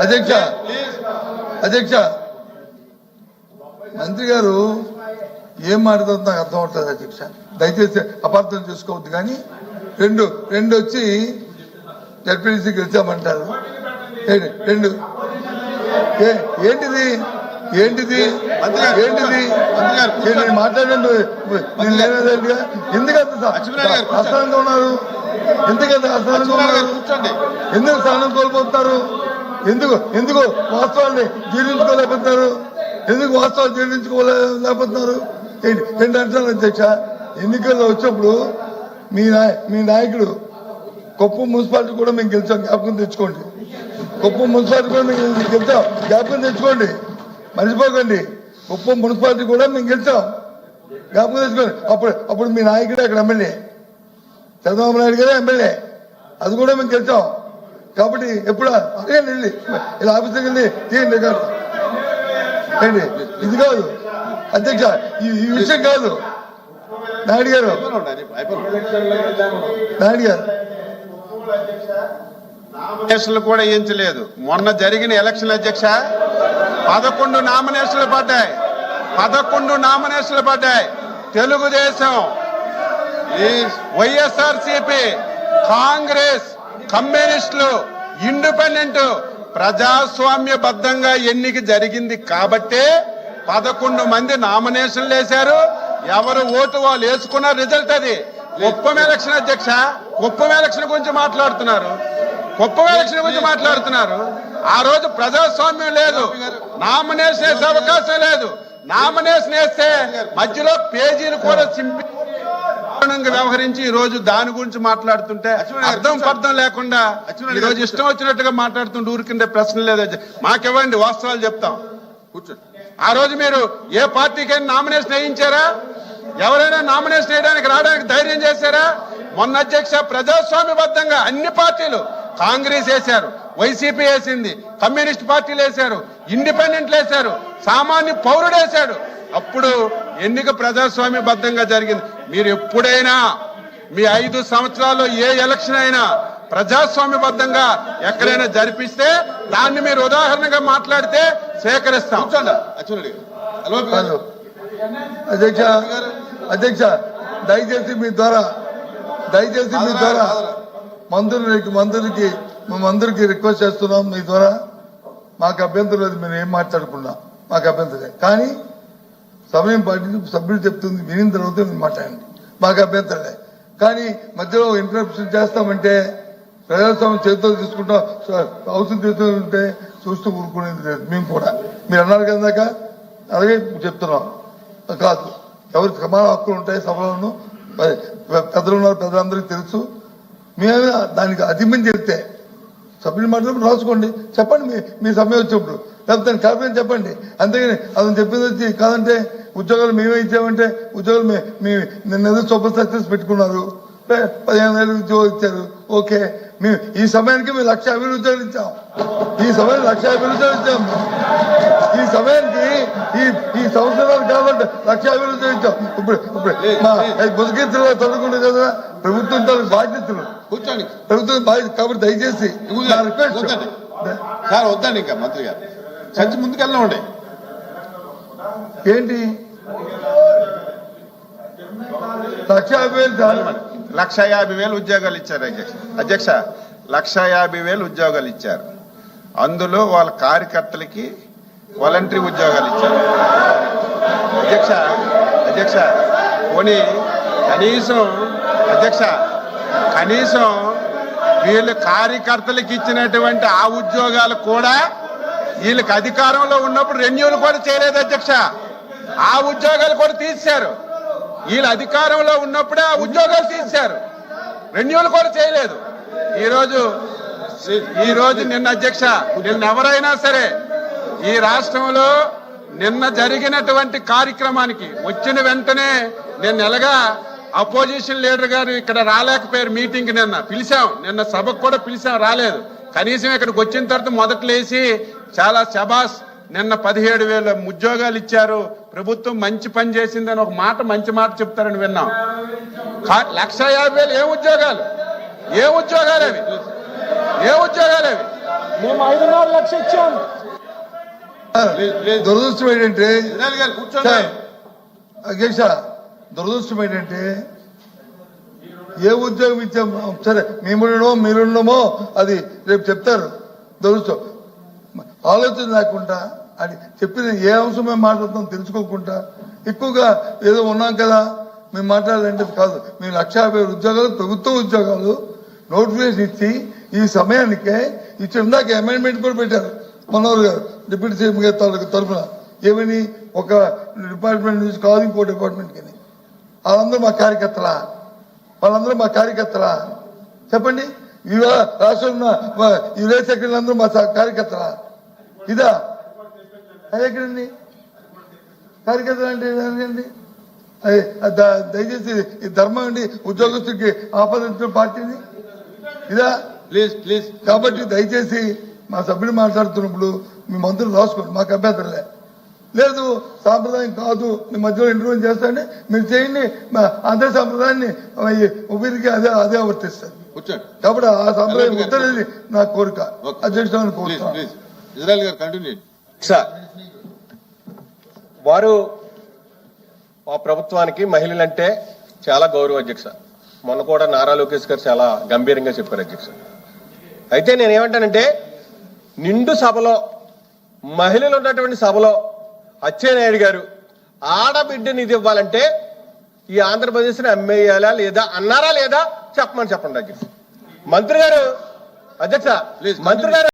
అధ్యక్ష అధ్యక్ష మంత్రి గారు ఏం మాట్లాడుతుందో నాకు అర్థం అవుతుంది అధ్యక్ష. దయచేసి అపార్థం చేసుకోవద్దు కానీ రెండు రెండు వచ్చి జడ్పీడీసీ గెలిచామంటారు? రెండు. ఏంటిది? ఏంటిది? ఏంటిది? నేను మాట్లాడండి. ఎందుకంత. అస్థానంగా ఉన్నారు? ఎందుకంత గారు ఉన్నారు? ఎందుకు స్థానం కోల్పోతున్నారు? ఎందుకు? ఎందుకు వాస్తవాన్ని జీర్ణించుకోలేకపోతున్నారు? ఎందుకు వాస్తవాలు జీర్ణించుకోలేకపోతున్నారు? ఏంటి? ఏంటి అంటున్నారు అధ్యక్ష. ఎన్నికల్లో వచ్చినప్పుడు మీ నాయ మీ నాయకుడు కొప్పు మున్సిపాలిటీ కూడా మేము గెలిచాం. జ్ఞాపకం తెచ్చుకోండి. కొప్పు మున్సిపాలిటీ కూడా మేము గెలిచాం. జ్ఞాపకం తెచ్చుకోండి. మర్చిపోకండి. కుప్పం మున్సిపాలిటీ కూడా మేము గెలిచాం. జ్ఞాపకం తెచ్చుకోండి. అప్పుడు అప్పుడు మీ నాయకుడు అక్కడ ఎమ్మెల్యే. చంద్రబాబు నాయుడు గారే ఎమ్మెల్యే. అది కూడా మేము గెలిచాం. కాబట్టి ఎప్పుడు? అడగండి వెళ్ళి ఇలా ఆఫీస్కి వెళ్ళి తీయండి రికార్డు ఏంటి ఇది కాదు. అధ్యక్ష ఈ విషయం కాదు. నాయుడు గారు. నాయుడు గారు. నామినేషన్లు కూడా వేయించలేదు మొన్న జరిగిన ఎలక్షన్ అధ్యక్ష పదకొండు నామినేషన్లు పడ్డాయి. పదకొండు నామినేషన్లు పడ్డాయి. తెలుగుదేశం వైఎస్ఆర్ సిపి కాంగ్రెస్ కమ్యూనిస్టులు ఇండిపెండెంట్ ప్రజాస్వామ్యబద్ధంగా ఎన్నిక జరిగింది కాబట్టే పదకొండు మంది నామినేషన్లు వేశారు. ఎవరు ఓటు వాళ్ళు వేసుకున్న రిజల్ట్ అది. కుప్పం ఎలక్షన్ అధ్యక్ష కుప్పం ఎలక్షన్ గురించి మాట్లాడుతున్నారు. కుప్పం ఎలక్షన్ గురించి మాట్లాడుతున్నారు. ఆ రోజు ప్రజాస్వామ్యం లేదు. నామినేషన్ వేసే అవకాశం లేదు. నామినేషన్ వేస్తే మధ్యలో పేజీలు కూడా చింపి దారుణంగా వ్యవహరించి ఈ రోజు దాని గురించి మాట్లాడుతుంటే అర్థం పర్థం లేకుండా ఈ రోజు ఇష్టం వచ్చినట్టుగా మాట్లాడుతుంటే ఊరికిండే ప్రశ్న లేదు. మాకివ్వండి వాస్తవాలు చెప్తాం. కూర్చోండి ఆ రోజు మీరు ఏ పార్టీకైనా నామినేషన్ వేయించారా? ఎవరైనా నామినేషన్ వేయడానికి రావడానికి ధైర్యం చేశారా? మొన్న అధ్యక్ష ప్రజాస్వామ్యబద్ధంగా అన్ని పార్టీలు కాంగ్రెస్ వేశారు వైసీపీ వేసింది కమ్యూనిస్ట్ పార్టీలు వేశారు ఇండిపెండెంట్లు వేశారు సామాన్య పౌరుడు వేశాడు. అప్పుడు ఎన్నిక ప్రజాస్వామ్యబద్ధంగా జరిగింది. మీరు ఎప్పుడైనా మీ ఐదు సంవత్సరాల్లో ఏ ఎలక్షన్ అయినా ప్రజాస్వామ్యబద్ధంగా ఎక్కడైనా జరిపిస్తే దాన్ని మీరు ఉదాహరణగా మాట్లాడితే స్వీకరిస్తాం కాదు అధ్యక్ష అధ్యక్ష దయచేసి మీ ద్వారా దయచేసి మీ ద్వారా మంత్రులకి మంత్రులకి మేము అందరికి రిక్వెస్ట్ చేస్తున్నాం మీ ద్వారా. మాకు అభ్యంతరం లేదు మీరు ఏం మాట్లాడుకున్నా మాకు అభ్యంతరం కానీ సమయం పాటించి సభ్యులు చెప్తుంది వినిన తర్వాత మీరు మాట్లాడండి. మాకు అభ్యంతరలే కానీ మధ్యలో ఇంటరప్షన్ చేస్తామంటే ప్రజాస్వామ్యం చేతితో తీసుకుంటాం అవసరం ఉంటే చూస్తూ ఊరుకునేది లేదు. మేము కూడా. మీరు అన్నారు కదాక అలాగే చెప్తున్నాం. కాదు. ఎవరికి సమాన హక్కులు ఉంటాయి సభలను పెద్దలు ఉన్నారు పెద్దలందరికీ తెలుసు. మేము దానికి అధిమని చెప్తే సభ్యులు మాట్లాడప్పుడు రాసుకోండి. చెప్పండి మీ మీ సమయం వచ్చినప్పుడు. లేకపోతే కాకపోతే చెప్పండి. అంతేగాని అతను చెప్పింది వచ్చి కాదంటే ఉద్యోగాలు మేమే ఇచ్చామంటే ఉద్యోగాలు మే నిన్న సూపర్ సక్సెస్ పెట్టుకున్నారు. పదిహేను వేలు ఉద్యోగాలు ఇచ్చారు. ఓకే. మేము ఈ సమయానికి మేము లక్ష యాభై ఉద్యోగాలు ఇచ్చాం. ఈ సమయానికి లక్ష యాభై ఉద్యోగాలు ఇచ్చాం. ఈ సమయానికి ఈ ఈ సంవత్సరాలు కాబట్టి లక్ష యాభై ఉద్యోగాలు ఇచ్చాం. ఇప్పుడు ఇప్పుడు మా చదువుకుంటే కదా ప్రభుత్వం తాలూకు బాధ్యతలు. ప్రభుత్వం బాధ్యత కాబట్టి దయచేసి. సార్ వద్దండి ఇంకా మంత్రి గారు. చర్చ ముందుకెళ్ళండి ఏంటి? లక్ష యాభై వేలు లక్ష యాభై వేలు ఉద్యోగాలు ఇచ్చారు అధ్యక్ష. అధ్యక్ష లక్ష యాభై వేలు ఉద్యోగాలు ఇచ్చారు. అందులో వాళ్ళ కార్యకర్తలకి వాలంటరీ ఉద్యోగాలు ఇచ్చారు. అధ్యక్ష అధ్యక్ష పోనీ కనీసం అధ్యక్ష కనీసం వీళ్ళు కార్యకర్తలకు ఇచ్చినటువంటి ఆ ఉద్యోగాలు కూడా వీళ్ళకి అధికారంలో ఉన్నప్పుడు రెన్యూలు కూడా చేయలేదు అధ్యక్ష. ఆ ఉద్యోగాలు కూడా తీశారు. వీళ్ళు అధికారంలో ఉన్నప్పుడే ఆ ఉద్యోగాలు తీశారు. రెన్యూలు కూడా చేయలేదు. ఈ రోజు ఈ రోజు నిన్న అధ్యక్ష నిన్న ఎవరైనా సరే ఈ రాష్ట్రంలో నిన్న జరిగినటువంటి కార్యక్రమానికి వచ్చిన వెంటనే నేను ఎలాగా అపోజిషన్ లీడర్ గారు ఇక్కడ రాలేకపోయారు మీటింగ్ నిన్న పిలిచాం. నిన్న సభకు కూడా పిలిచాం రాలేదు. కనీసం ఇక్కడికి వచ్చిన తర్వాత మొదట్లేసి చాలా శబాస్ నిన్న పదిహేడు వేల ఉద్యోగాలు ఇచ్చారు. ప్రభుత్వం మంచి పని చేసిందని ఒక మాట మంచి మాట చెప్తారని విన్నాం. కా- లక్ష యాభై వేలు ఏ ఉద్యోగాలు? ఏ ఉద్యోగాలు అవి? ఏ ఉద్యోగాలు అవి? మేము ఐదున్నర లక్ష ఇచ్చాం. ప్లీజ్ ప్లీజ్ దురదృష్టం ఏంటంటే అధ్యక్ష దురదృష్టం ఏంటంటే ఏ ఉద్యోగం ఇచ్చాం? సరే మేముండమో మీరుండమో అది రేపు చెప్తారు. దురదృష్టం. ఆలోచన లేకుండా అది చెప్పిన ఏ అంశం మేము మాట్లాడుతాం తెలుసుకోకుండా ఎక్కువగా ఏదో ఉన్నాం కదా మేము మాట్లాడాలంటే కాదు. మేము లక్ష యాభై ఉద్యోగాలు ప్రభుత్వ ఉద్యోగాలు నోటిఫికేషన్ ఇచ్చి ఈ సమయానికే ఇచ్చి ఇందాక అమెండ్మెంట్ కూడా పెట్టారు. మనోహర్ గారు డిప్యూటీ సీఎం గారి తాలూకు తరఫున. ఏమని? ఒక డిపార్ట్మెంట్ నుంచి కాదు ఇంకో డిపార్ట్మెంట్కి వాళ్ళందరూ మా కార్యకర్తలా? వాళ్ళందరూ మా కార్యకర్తలా? చెప్పండి. ఇవా రాష్ట్రంలో ఉన్న ఈ రేస్ మా కార్యకర్తలా? ఇదా? అది ఎక్కడండి కార్యకర్తలు అంటే ద- దయచేసి ఈ ధర్మం అండి ఉద్యోగస్తుడికి ఆపాదించిన పార్టీని? ఇదా? Please please. కాబట్టి దయచేసి మా సభ్యుడు మాట్లాడుతున్నప్పుడు మీ మంత్రులు రాసుకోండి మాకు అభ్యంతరలే లేదు సాంప్రదాయం కాదు మీ మధ్యలో ఇంటర్వ్యూ చేస్తాండి మీరు చేయండి అదే సాంప్రదాయాన్ని ఉపరికి అదే అదే వర్తిస్తుంది. కూర్చోండి. కాబట్టి ఆ సాంప్రదాయం ఉత్తరేది నా కోరిక. అధ్యక్షుడు ప్లీజ్ ఇజ్రాయల్ గారు కంటిన్యూ వారు ఆ ప్రభుత్వానికి మహిళలంటే చాలా గౌరవ అధ్యక్ష. మొన్న కూడా నారా లోకేష్ గారు చాలా గంభీరంగా చెప్పారు అధ్యక్ష. అయితే నేను ఏమంటానంటే నిండు సభలో మహిళలు ఉన్నటువంటి సభలో అచ్చెన్నాయుడు గారు ఆడబిడ్డని ఇది ఇవ్వాలంటే ఈ ఆంధ్రప్రదేశ్ని అమ్మేయాలా లేదా అన్నారా లేదా చెప్పమని చెప్పండి అధ్యక్ష. మంత్రి గారు అధ్యక్ష మంత్రి గారు